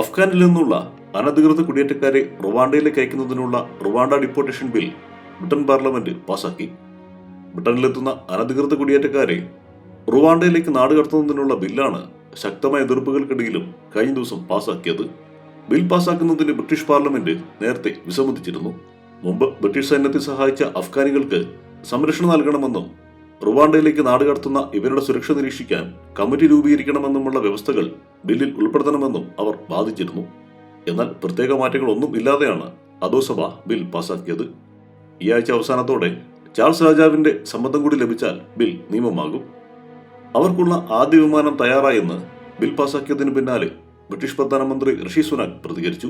അഫ്ഗാനിൽ നിന്നുള്ള അനധികൃത കുടിയേറ്റക്കാരെ റുവാണ്ടയിലേക്ക് അയക്കുന്നതിനുള്ള Rwanda deportation bill Britain parliament പാസാക്കി. ബ്രിട്ടനിലെത്തുന്ന അനധികൃത കുടിയേറ്റക്കാരെ റുവാണ്ടയിലേക്ക് നാടുകടത്തുന്നതിനുള്ള ബില്ലാണ് ശക്തമായ എതിർപ്പുകൾക്കിടയിലും കഴിഞ്ഞ ദിവസം പാസാക്കിയത്. ബിൽ പാസാക്കുന്നതിന് ബ്രിട്ടീഷ് പാർലമെന്റ് നേരത്തെ വിസമ്മതിച്ചിരുന്നു. മുമ്പ് ബ്രിട്ടീഷ് സൈന്യത്തെ സഹായിച്ച അഫ്ഗാനികൾക്ക് സംരക്ഷണം നൽകണമെന്നും റുവാണ്ടയിലേക്ക് നാടുകടത്തുന്ന ഇവരുടെ സുരക്ഷ നിരീക്ഷിക്കാൻ കമ്മിറ്റി രൂപീകരിക്കണമെന്നുമുള്ള വ്യവസ്ഥകൾ ബില്ലിൽ ഉൾപ്പെടുത്തണമെന്നും അവർ വാദിച്ചിരുന്നു. എന്നാൽ പ്രത്യേക മാറ്റങ്ങളൊന്നും ഇല്ലാതെയാണ് അധോസഭ ബിൽ പാസാക്കിയത്. ഈ ആഴ്ച അവസാനത്തോടെ ചാൾസ് രാജാവിന്റെ സമ്മതം കൂടി ലഭിച്ചാൽ ബിൽ നിയമമാകും. അവർക്കുള്ള ആദ്യ വിമാനം തയ്യാറായെന്ന് ബിൽ പാസാക്കിയതിനു പിന്നാലെ ബ്രിട്ടീഷ് പ്രധാനമന്ത്രി ഋഷി സുനാക് പ്രതികരിച്ചു.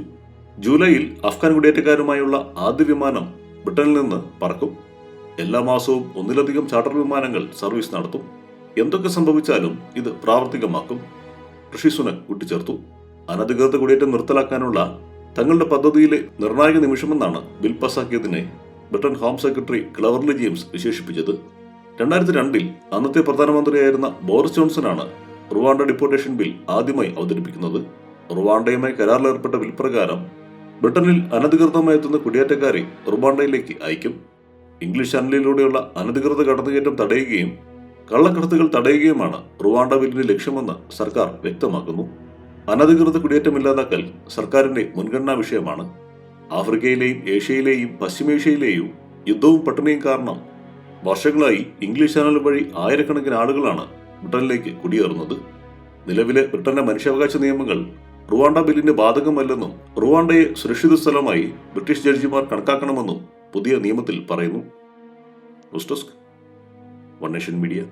ജൂലൈയിൽ അഫ്ഗാൻ കുടിയേറ്റക്കാരുമായുള്ള ആദ്യ വിമാനം ബ്രിട്ടനിൽ നിന്ന് പറക്കും. എല്ലാ മാസവും ഒന്നിലധികം ചാർട്ടർ വിമാനങ്ങൾ സർവീസ് നടത്തും. എന്തൊക്കെ സംഭവിച്ചാലും ഇത് പ്രാവർത്തികമാക്കും. ഋഷി സുനക് കൂട്ടിച്ചേർത്തു. അനധികൃത കുടിയേറ്റം നിർത്തലാക്കാനുള്ള തങ്ങളുടെ പദ്ധതിയിലെ നിർണായക നിമിഷമെന്നാണ് bill പാസാക്കിയതിനെ Britain home secretary Cleverly James വിശേഷിപ്പിച്ചത്. രണ്ടായിരത്തി രണ്ടിൽ അന്നത്തെ പ്രധാനമന്ത്രിയായിരുന്ന ബോറിസ് ജോൺസണാണ് റുവാണ്ട ഡിപ്പോർട്ടേഷൻ ബിൽ ആദ്യമായി അവതരിപ്പിക്കുന്നത്. റുവാണ്ടയുമായി കരാറിലേർപ്പെട്ട ബിൽ പ്രകാരം ബ്രിട്ടനിൽ അനധികൃതമായി എത്തുന്ന കുടിയേറ്റക്കാരെ റുവാണ്ടയിലേക്ക് അയക്കും. ഇംഗ്ലീഷ് ചാനലിലൂടെയുള്ള അനധികൃത കടന്നുകയറ്റം തടയുകയും കള്ളക്കടത്തുകൾ തടയുകയുമാണ് റുവാണ്ട ബില്ലിന്റെ ലക്ഷ്യമെന്ന് സർക്കാർ വ്യക്തമാക്കുന്നു. അനധികൃത കുടിയേറ്റം ഇല്ലാതാക്കൽ സർക്കാരിന്റെ മുൻഗണനാ വിഷയമാണ്. ആഫ്രിക്കയിലെയും ഏഷ്യയിലെയും പശ്ചിമേഷ്യയിലെയും യുദ്ധവും പട്ടിണിയും കാരണം വർഷങ്ങളായി ഇംഗ്ലീഷ് ചാനൽ വഴി ആയിരക്കണക്കിന് ആളുകളാണ് ബ്രിട്ടനിലേക്ക് കുടിയേറുന്നത്. നിലവിലെ ബ്രിട്ടന്റെ മനുഷ്യാവകാശ നിയമങ്ങൾ റുവാണ്ട ബില്ലിന്റെ ബാധകമല്ലെന്നും റുവാണ്ടയെ സുരക്ഷിത സ്ഥലമായി ബ്രിട്ടീഷ് ജഡ്ജിമാർ കണക്കാക്കണമെന്നും പുതിയ നിയമത്തിൽ പറയുന്നു. News desk one nation media.